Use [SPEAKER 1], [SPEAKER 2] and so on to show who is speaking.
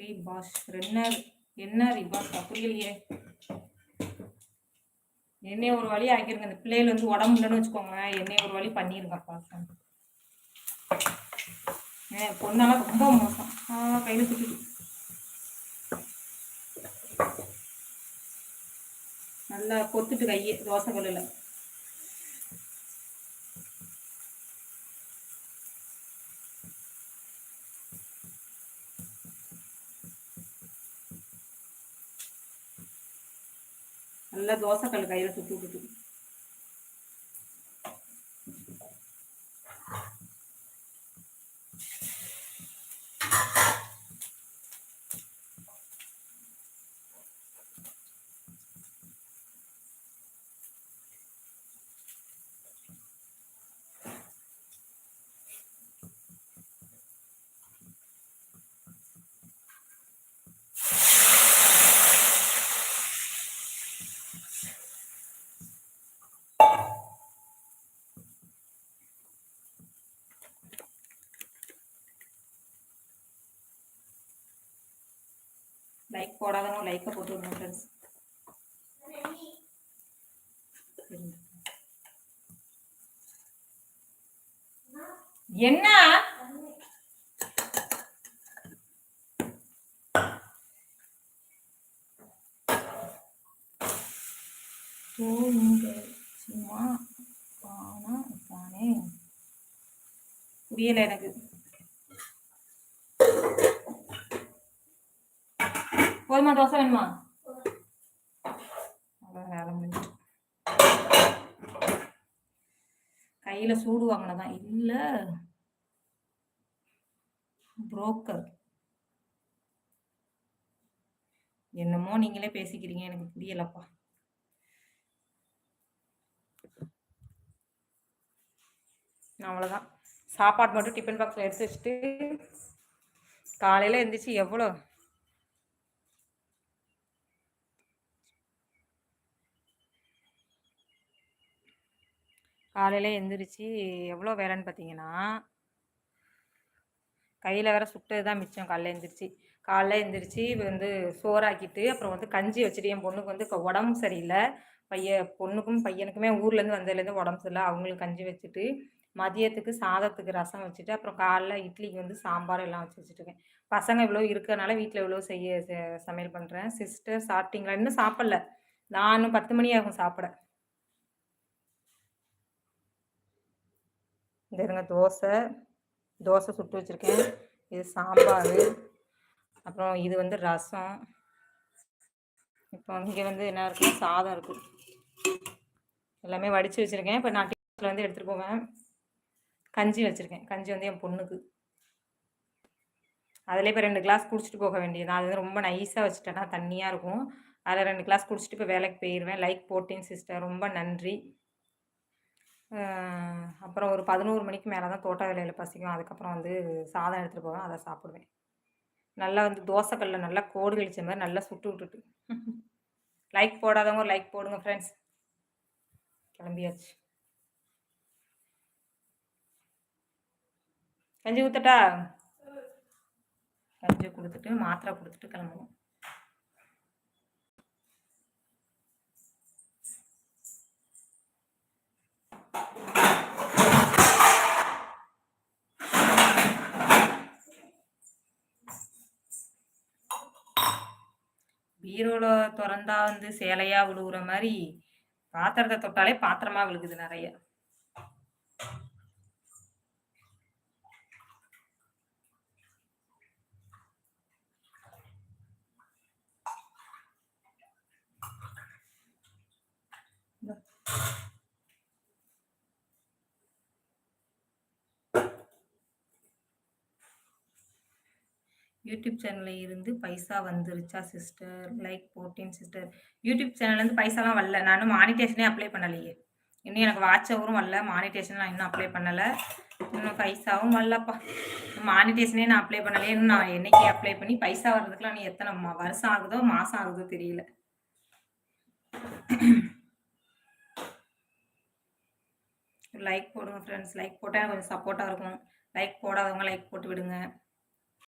[SPEAKER 1] ரீபாஷ் Renner என்ன ரீபாஷ் புரியலையே என்னைய ஒரு வழி ஆக்கிருங்க. இந்த பிள்ளைகள் வந்து உடம்பு இல்லைன்னு வச்சுக்கோங்க என்னைய ஒரு வழி பண்ணிருங்க ஏன் பொண்ணெல்லாம் ரொம்ப மோசம். கையில் சுட்டுட்டு நல்லா கொத்துட்டு கையே தோசை கல்லில். நல்லா தோசைக்கல் கையில் சுற்றி விட்டுட்டு லைக் போடாதவங்க லைக்கை போட்டு விடுங்க ஃப்ரெண்ட்ஸ் என்ன? சும்மா புரியல எனக்கு. போதுமா தோசை வேணுமா? வேலை முடிஞ்சு கையில் சூடு வாங்கினதான். இல்லை. புரோக்கர் என்னமோ நீங்களே பேசிக்கிறீங்க எனக்கு புரியலப்பா. அவ்வளோதான் சாப்பாடு மட்டும் டிஃபன் பாக்ஸில் எடுத்து வச்சுட்டு காலையில் எழுந்திரிச்சு எவ்வளோ காலையில் எந்திரிச்சு எவ்வளோ வேலைன்னு பார்த்தீங்கன்னா கையில் வேற சுட்டது தான் மிச்சம். காலைல எந்திரிச்சு. காலைல எந்திரிச்சு வந்து சோறாக்கிட்டு அப்புறம் வந்து கஞ்சி வச்சுட்டு என் பொண்ணுக்கு வந்து உடம்பு சரியில்லை. பைய பொண்ணுக்கும் பையனுக்குமே ஊர்லேருந்து வந்ததுலேருந்து உடம்பு சரியில்லை. அவங்களுக்கு கஞ்சி வச்சுட்டு மதியத்துக்கு சாதத்துக்கு ரசம் வச்சுட்டு அப்புறம் காலைல இட்லிக்கு வந்து சாம்பார் எல்லாம் வச்சு வச்சுட்டுருக்கேன் பசங்க இவ்வளோ இருக்கிறனால வீட்டில் இவ்வளோ செய்ய சமையல் பண்ணுறேன் சிஸ்டர் சாப்பிட்டீங்களா? இன்னும் சாப்பிடல. நானும் பத்து மணி ஆகும் சாப்பிட. இந்த இருங்க தோசை. தோசை சுட்டு வச்சுருக்கேன். இது சாம்பார். அப்புறம் இது வந்து ரசம். இப்போ இங்கே வந்து என்ன இருக்குன்னா சாதம் இருக்குது எல்லாமே வடித்து வச்சுருக்கேன். இப்போ நான் டீச்சரில் வந்து எடுத்துகிட்டு போவேன். கஞ்சி வச்சுருக்கேன். கஞ்சி வந்து என் பொண்ணுக்கு. அதில் இப்போ ரெண்டு கிளாஸ் குடிச்சிட்டு போக வேண்டியது அது வந்து ரொம்ப நைஸாக வச்சுட்டேன்னா தண்ணியாக இருக்கும். அதில் ரெண்டு கிளாஸ் குடிச்சிட்டு இப்போ வேலைக்கு போயிடுவேன் லைக் போட்டேன் சிஸ்டர் ரொம்ப நன்றி. அப்புறம் ஒரு பதினோரு மணிக்கு மேலே தான் தோட்ட வேலையில் பசிக்கும். அதுக்கப்புறம் வந்து சாதம் எடுத்துகிட்டு போவேன். அதை சாப்பிடுவேன். நல்லா வந்து தோசைக்கல்லில் நல்லா கோடு கழிச்ச மாதிரி நல்லா சுட்டு விட்டுட்டு. லைக் போடாதவங்க லைக் போடுங்க ஃப்ரெண்ட்ஸ் கிளம்பியாச்சு. கஞ்சி ஊத்துட்டா? கஞ்சி கொடுத்துட்டு மாத்திரை கொடுத்துட்டு கிளம்புவோம். பீரோல திறந்தா வந்து சேலையாக விழுகுற மாதிரி பாத்திரத்தை தொட்டாலே பாத்திரமா விழுகுது நிறைய. யூடியூப் சேனலில் இருந்து பைசா வந்துருச்சா சிஸ்டர் லைக் போட்டேன் சிஸ்டர் யூடியூப் சேனல்லேருந்து பைசாலாம் வரல. நானும் மானிட்டேஷனே அப்ளை பண்ணலையே. இன்னும் எனக்கு வாட்ச் அவரும் வரல. மானிட்டேஷன் நான் இன்னும் அப்ளை பண்ணலை. இன்னும் பைசாவும் வரலப்பா. மானிட்டேஷனே நான் அப்ளை பண்ணலையே. இன்னும் நான் என்னைக்கு அப்ளை பண்ணி பைசா வர்றதுக்குலாம் நீ எத்தனை வருஷம் ஆகுதோ மாதம் ஆகுதோ தெரியல. லைக் போடுங்க ஃப்ரெண்ட்ஸ் லைக் போட்டால் கொஞ்சம் சப்போர்ட்டாக இருக்கும். லைக் போடாதவங்க லைக் போட்டு விடுங்க.